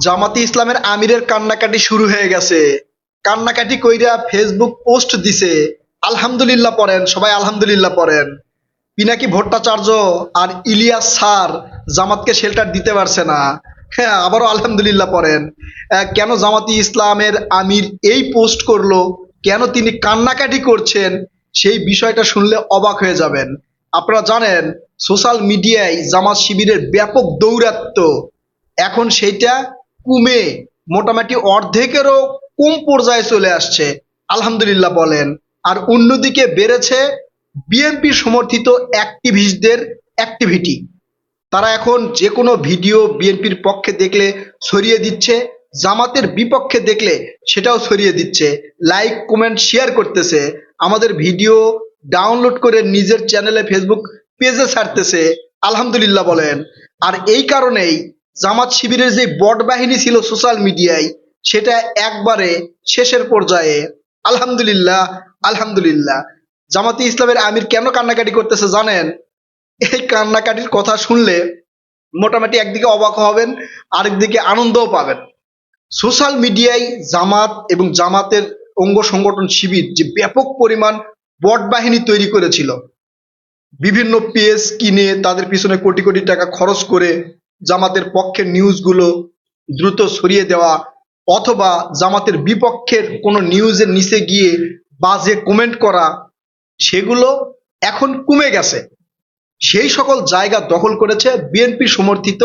জামাতি ইসলামের আমিরের কান্নাকাটি শুরু হয়ে গেছে। কান্নাকাটি কইরা ফেসবুক পোস্ট দিছে, আলহামদুলিল্লাহ পড়েন, সবাই আলহামদুলিল্লাহ পড়েন। পিনাকি ভট্টাচার্য আর ইলিয়াস স্যার জামাতকে শেল্টার দিতে পারছে না। হ্যাঁ আবারও আলহামদুলিল্লাহ পড়েন। কেন জামাতি ইসলামের আমির এই পোস্ট করল? কেন তিনি কান্নাকাটি করছেন? সেই বিষয়টা শুনলে অবাক হয়ে যাবেন। আপনারা জানেন সোশ্যাল মিডিয়ায় জামাত শিবিরের ব্যাপক দৌরাত্ম্য। এখন সেইটা কমে মোটামুটি অর্ধেকেরও কম পর্যায়ে চলে আসছে। আলহামদুলিল্লাহ বলেন। আর অন্যদিকে বেড়েছে বিএনপি সমর্থিত অ্যাক্টিভিস্টদের অ্যাক্টিভিটি তারা এখন যে কোনো ভিডিও বিএনপির পক্ষে দেখলে ছড়িয়ে দিচ্ছে, জামাতের বিপক্ষে দেখলে সেটাও ছড়িয়ে দিচ্ছে। লাইক কমেন্ট শেয়ার করতেছে। আমাদের ভিডিও ডাউনলোড করে নিজের চ্যানেলে ফেসবুক পেজে ছাড়তেছে। আলহামদুলিল্লাহ বলেন। আর এই কারণেই জামাত শিবিরের যে বট বাহিনী ছিল সোশ্যাল মিডিয়ায় সেটা একবারে শেষের পর্যায়ে, আলহামদুলিল্লাহ আলহামদুলিল্লাহ। জামাতি ইসলামের আমির কেন কান্নাকাটি করতেছে জানেন? এই কান্নাকাটির কথা শুনলে মোটামুটি একদিকে অবাক হবেন, আরেকদিকে আনন্দও পাবেন। সোশ্যাল মিডিয়ায় জামাত এবং জামাতের অঙ্গ সংগঠন শিবির যে ব্যাপক পরিমাণ বট বাহিনী তৈরি করেছিল, বিভিন্ন পেজ কিনে তাদের পিছনে কোটি কোটি টাকা খরচ করে জামাতের পক্ষের নিউজগুলো দ্রুত সরিয়ে দেওয়া অথবা জামাতের বিপক্ষের কোনো নিউজের নিচে গিয়ে বাজে কমেন্ট করা, সেগুলো এখন কমে গেছে। সেই সকল জায়গা দখল করেছে বিএনপি সমর্থিত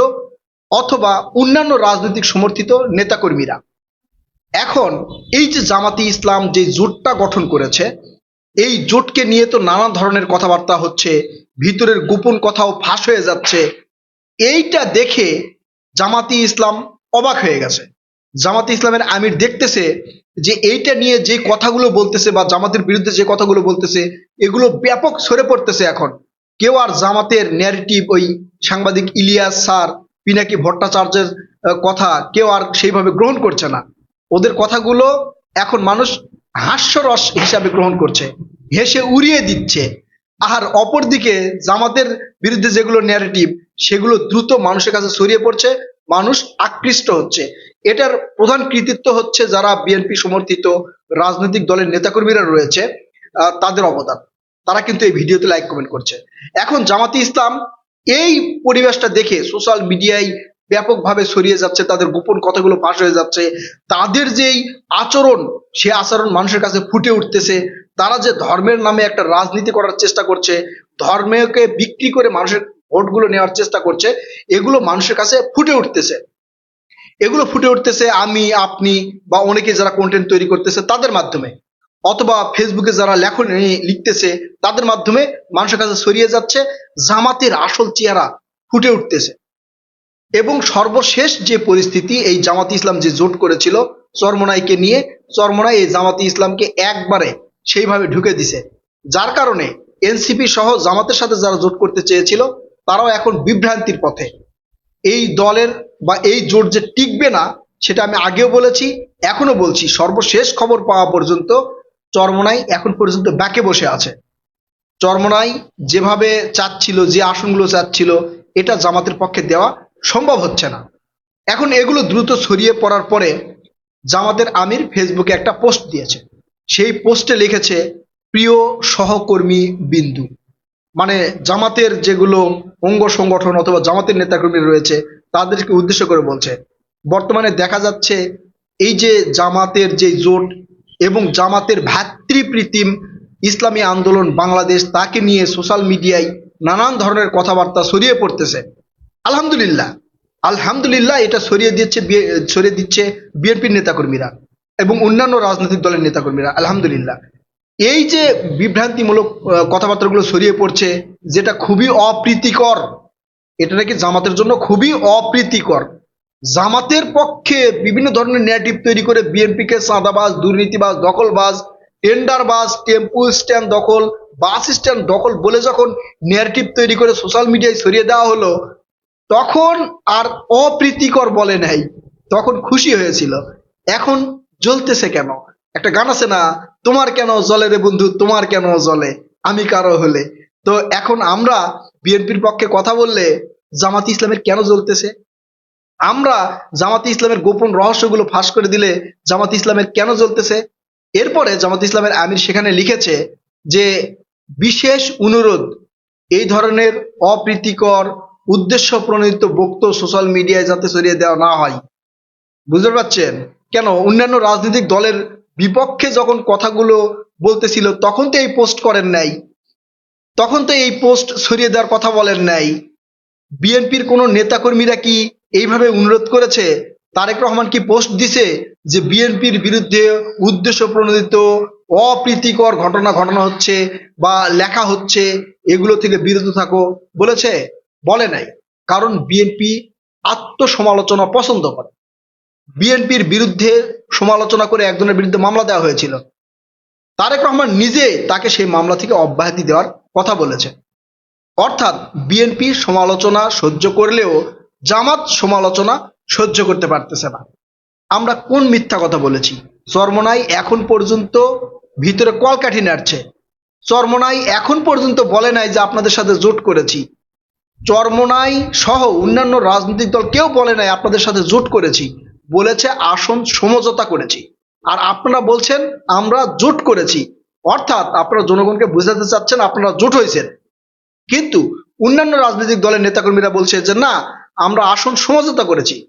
অথবা অন্যান্য রাজনৈতিক সমর্থিত নেতাকর্মীরা। এখন এই যে জামাতি ইসলাম যে জোটটা গঠন করেছে, এই জোটকে নিয়ে তো নানা ধরনের কথাবার্তা হচ্ছে, ভিতরের গোপন কথাও ফাঁস হয়ে যাচ্ছে এইটা দেখে জামাতি ইসলাম অবাক হয়ে গেছে। জামাতি ইসলামের আমির দেখতেছে যে এইটা নিয়ে যে কথাগুলো বলতেছে বা জামাতের বিরুদ্ধে যে কথাগুলো বলতেছে, এগুলো ব্যাপক সরে পড়তেছে এখন। কেউ আর জামাতের ন্যারেটিভ ওই সাংবাদিক ইলিয়াস স্যার পিনাকি ভট্টাচার্যের কথা কেউ আর সেইভাবে গ্রহণ করছে না। ওদের কথাগুলো এখন মানুষ হাস্যরস হিসাবে গ্রহণ করছে, হেসে উড়িয়ে দিচ্ছে। আর অপরদিকে জামাতের বিরুদ্ধে যেগুলো ন্যারেটিভ সেগুলো দ্রুত মানুষের কাছে ছড়িয়ে পড়ছে, মানুষ আকৃষ্ট হচ্ছে। এটার প্রধান কৃতিত্ব হচ্ছে যারা বিএনপি সমর্থিত রাজনৈতিক দলের নেতাকর্মীরা রয়েছে তাদের অবদান। তারা কিন্তু এই ভিডিওতে লাইক কমেন্ট করছে। এখন জামাতি ইসলাম এই পরিবেশটা দেখে সোশ্যাল মিডিয়ায় ব্যাপকভাবে ছড়িয়ে যাচ্ছে, তাদের গোপন কথাগুলো ফাঁস হয়ে যাচ্ছে, তাদের যেই আচরণ, সে আচরণ মানুষের কাছে ফুটে উঠতেছে, তারা যে ধর্মের নামে একটা রাজনীতি করার চেষ্টা করছে, ধর্মকে বিক্রি করে মানুষের ভোটগুলো নেওয়ার চেষ্টা করছে, এগুলো মানুষের কাছে ফুটে উঠতেছে। এগুলো ফুটে উঠতেছে আমি, আপনি বা অনেকে যারা কন্টেন্ট তৈরি করতেছে তাদের মাধ্যমে। অথবা ফেসবুকে যারা লেখন লিখতেছে তাদের মাধ্যমে মানুষের কাছে ছড়িয়ে যাচ্ছে, জামাতের আসল চেহারা ফুটে উঠতেছে। এবং সর্বশেষ যে পরিস্থিতি, এই জামাতি ইসলাম যে জোট করেছিল, চরমনাইকে নিয়ে, চরমনাই এই জামাতি ইসলামকে একবারে সেইভাবে ঢুকে দিছে। যার কারণে এনসিপি সহ জামাতের সাথে যারা জোট করতে চেয়েছিল তারাও এখন বিভ্রান্তির পথে। এই দলের বা এই জোট যে টিকবে না, সেটা আমি আগেও বলেছি এখনও বলছি, সর্বশেষ খবর পাওয়া পর্যন্ত চরমনাই এখন পর্যন্ত ব্যাকে বসে আছে। চরমনাই যেভাবে চাচ্ছিল, যে আসনগুলো চাচ্ছিল, এটা জামাতের পক্ষে দেওয়া সম্ভব হচ্ছে না। এখন এগুলো দ্রুত ছড়িয়ে পড়ার পরে জামাতের আমির ফেসবুকে একটা পোস্ট দিয়েছে। সেই পোস্টে লিখেছে, প্রিয় সহকর্মী বিন্দু। মানে জামাতের যেগুলো অঙ্গ সংগঠন অথবা জামাতের নেতাকর্মী রয়েছে, তাদেরকে উদ্দেশ্য করে বলছে, বর্তমানে দেখা যাচ্ছে এই যে জামাতের যে জোট এবং জামাতের ভ্রাতৃপ্রীতিম ইসলামী আন্দোলন বাংলাদেশ তাকে নিয়ে সোশ্যাল মিডিয়ায় নানান ধরনের কথাবার্তা ছড়িয়ে পড়তেছে। আলহামদুলিল্লাহ আলহামদুলিল্লাহ এটা ছড়িয়ে দিচ্ছে ছড়িয়ে দিচ্ছে বিএনপির নেতাকর্মীরা এবং অন্যান্য রাজনৈতিক দলের নেতাকর্মীরা, আলহামদুলিল্লাহ। এই যে বিভ্রান্তিমূলক কথাবার্তাগুলো ছড়িয়ে পড়ছে, যেটা খুবই অপ্রীতিকর, এটা নাকি জামাতের জন্য খুবই অপ্রীতিকর। জামাতের পক্ষে বিভিন্ন ধরনের ন্যারেটিভ তৈরি করে বিএনপিকে চাঁদাবাজ দুর্নীতিবাজ, দখলবাজ টেন্ডারবাজ টেম্পু স্ট্যান্ড দখল, বাস স্ট্যান্ড দখল বলে যখন ন্যারেটিভ তৈরি করে সোশ্যাল মিডিয়ায় ছড়িয়ে দেওয়া হলো, তখন আর অপ্রীতিকর বলে নাই, তখন খুশি হয়েছিল। এখন জ্বলতেছে কেন? একটা গান আছে না, তোমার কেন জলে রে বন্ধু, তোমার কেন জলে আমি কারও হলে। তো এখন আমরা বিএনপির পক্ষে কথা বললে জামাত ইসলামের কেন জ্বলতেছে? আমরা জামাতে ইসলামের গোপন রহস্যগুলো ফাঁস করে দিলে জামাতে ইসলামের কেন জ্বলতেছে? এরপরে জামাতে ইসলামের আমির সেখানে লিখেছে যে, বিশেষ অনুরোধ, এই ধরনের অপ্রীতিকর উদ্দেশ্য প্রণোদিত বক্তব্য সোশ্যাল মিডিয়ায় যাতে ছড়িয়ে দেওয়া না হয়। বুঝতে পারছেন? কেন? অন্যান্য রাজনৈতিক দলের বিপক্ষে যখন কথাগুলো বলতেছিল, তখন তো এই পোস্ট করেন নাই। তখন তো এই পোস্ট সরিয়ে দেওয়ার কথা বলেন নাই। বিএনপির কোনো নেতাকর্মীরা কি এইভাবে অনুরোধ করেছে? তারেক রহমান কি পোস্ট দিছে যে বিএনপির বিরুদ্ধে উদ্দেশ্য প্রণোদিত অপ্রীতিকর ঘটনা ঘটানো হচ্ছে বা লেখা হচ্ছে, এগুলো থেকে বিরত থাকো বলেছে? বলে নাই। কারণ বিএনপি আত্মসমালোচনা পছন্দ করে। বিএনপির বিরুদ্ধে সমালোচনা করে একজনের বিরুদ্ধে মামলা দেওয়া হয়েছিল। তারেক রহমান নিজে তাকে সেই মামলা থেকে অব্যাহতি দেওয়ার কথা বলেছে অর্থাৎ বিএনপি সমালোচনা সহ্য করলেও জামাত সমালোচনা সহ্য করতে পারতেছে না। আমরা কোন মিথ্যা কথা বলেছি? চরমনাই এখন পর্যন্ত ভিতরে কলকাঠি নাড়ছে। চরমনাই এখন পর্যন্ত বলে নাই যে আপনাদের সাথে জোট করেছি। চরমনাই সহ অন্যান্য রাজনৈতিক দল কেউ বলে নাই আপনাদের সাথে জোট করেছি। বলেছে, আসন, সমঝোতা করেছি। আর আপনারা বলছেন, আমরা জোট করেছি। অর্থাৎ আপনারা জনগণকে বোঝাতে চাচ্ছেন, আপনারা জোট হয়েছেন। কিন্তু অন্যান্য রাজনৈতিক দলের নেতাকর্মীরা বলছে যে, না, আমরা আসন, সমঝোতা করেছি।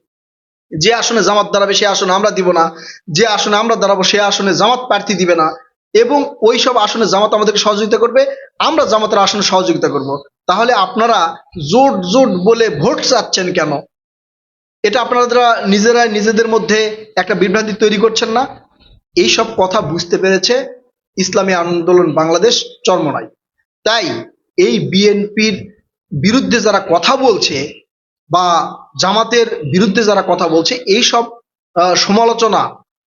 যে আসনে জামাত দাঁড়াবে, সে আসনে আমরা দিব না। যে আসনে আমরা দাঁড়াবো, সে আসনে জামাত প্রার্থী দিবে না। এবং ওই সব আসনে জামাত আমাদেরকে সহযোগিতা করবে, আমরা জামাতের আসনে সহযোগিতা করব। তাহলে আপনারা জোট জোট বলে ভোট চাচ্ছেন কেন? এটা আপনারা নিজেরাই নিজেদের মধ্যে একটা বিভ্রান্তি তৈরি করছেন না, এই সব কথা বুঝতে পেরেছে ইসলামী আন্দোলন বাংলাদেশ চরমনাই। তাই এই বিএনপির বিরুদ্ধে যারা কথা বলছে বা জামাতের বিরুদ্ধে যারা কথা বলছে, এই সব সমালোচনা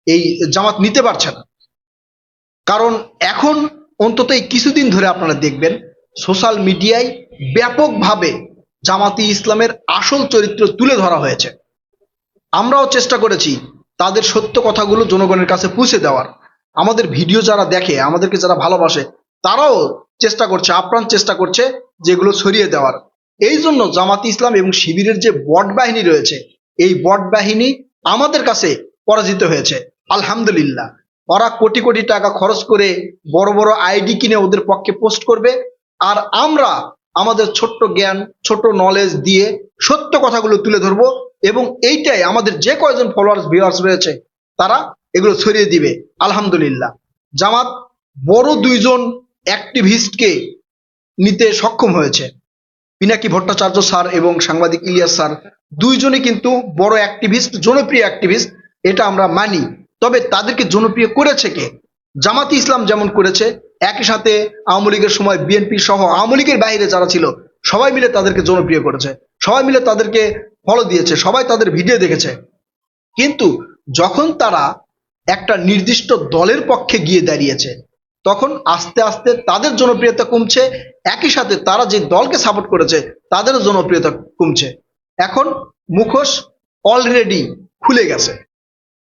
এই জামাত নিতে পারছে না। কারণ এখন অন্তত এই কিছুদিন ধরে আপনারা দেখবেন, সোশ্যাল মিডিয়ায় ব্যাপকভাবে জামাতি ইসলামের আসল চরিত্র তুলে ধরা হয়েছে। আমরাও চেষ্টা করেছি তাদের সত্য কথাগুলো জনগণের কাছে পৌঁছে দেওয়ার। আমাদের ভিডিও যারা দেখে, আমাদেরকে যারা ভালোবাসে, তারাও চেষ্টা করছে, আপ্রাণ চেষ্টা করছে যেগুলো ছড়িয়ে দেওয়ার। এই জন্য জামাতি ইসলাম এবং শিবিরের যে বট বাহিনী রয়েছে, এই বট বাহিনী আমাদের কাছে পরাজিত হয়েছে, আলহামদুলিল্লাহ। ওরা কোটি কোটি টাকা খরচ করে বড় বড় আইডি কিনে ওদের পক্ষে পোস্ট করবে। আর আমরা আমাদের ছোট্ট জ্ঞান ছোট নলেজ দিয়ে সত্য কথাগুলো তুলে ধরবো এবং এইটাই আমাদের যে কয়জন ফলোয়ার্স ভিউয়ার্স রয়েছে, তারা এগুলো ছড়িয়ে দিবে। আলহামদুলিল্লাহ। জামাত বড় দুইজন অ্যাক্টিভিস্টকে নিতে সক্ষম হয়েছে। পিনাকি ভট্টাচার্য স্যার এবং সাংবাদিক ইলিয়াস স্যার দুইজনে কিন্তু বড় অ্যাক্টিভিস্ট জনপ্রিয় অ্যাক্টিভিস্ট এটা আমরা মানি। তবে তাদেরকে জনপ্রিয় করেছে কে? জামাতি ইসলাম যেমন করেছে একই সাথে আওয়ামী লীগের সময় বিএনপি সহ আওয়ামী লীগের বাইরে যারা ছিল, সবাই মিলে তাদেরকে জনপ্রিয় করেছে। সবাই মিলে তাদেরকে ফলো দিয়েছে, সবাই তাদের ভিডিও দেখেছে। কিন্তু যখন তারা একটা নির্দিষ্ট দলের পক্ষে গিয়ে দাঁড়িয়েছে, তখন আস্তে আস্তে তাদের জনপ্রিয়তা কমছে। একই সাথে তারা যে দলকে সাপোর্ট করেছে, তাদেরও জনপ্রিয়তা কমছে। এখন মুখোশ অলরেডি খুলে গেছে।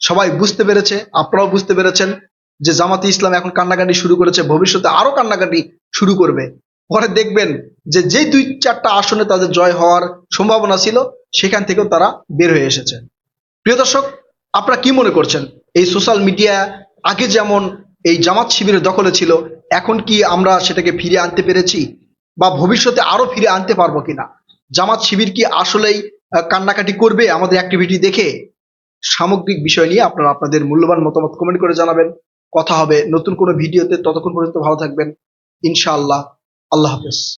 সবাই বুঝতে পেরেছে, আপনারাও বুঝতে পেরেছেন। যে জামাতি ইসলাম এখন কান্নাকাটি শুরু করেছে, ভবিষ্যতে আরও কান্নাকাটি শুরু করবে। পরে দেখবেন যে যেই দুই চারটা আসনে তাদের জয় হওয়ার সম্ভাবনা ছিল, সেখান থেকেও তারা বের হয়ে এসেছে। প্রিয় দর্শক, আপনারা কি মনে করছেন? এই সোশ্যাল মিডিয়া আগে যেমন এই জামাত শিবিরের দখলে ছিল, এখন কি আমরা সেটাকে ফিরে আনতে পেরেছি? বা ভবিষ্যতে আরও ফিরে আনতে পারব কিনা? জামাত শিবির কি আসলেই কান্নাকাটি করবে আমাদের অ্যাক্টিভিটি দেখে? সামগ্রিক বিষয় নিয়ে আপনারা আপনাদের মূল্যবান মতামত কমেন্ট করে জানাবেন। কথা হবে। নতুন কোনো ভিডিওতে ততক্ষণ পর্যন্ত ভালো থাকবেন। ইনশাআল্লাহ। আল্লাহ হাফেজ।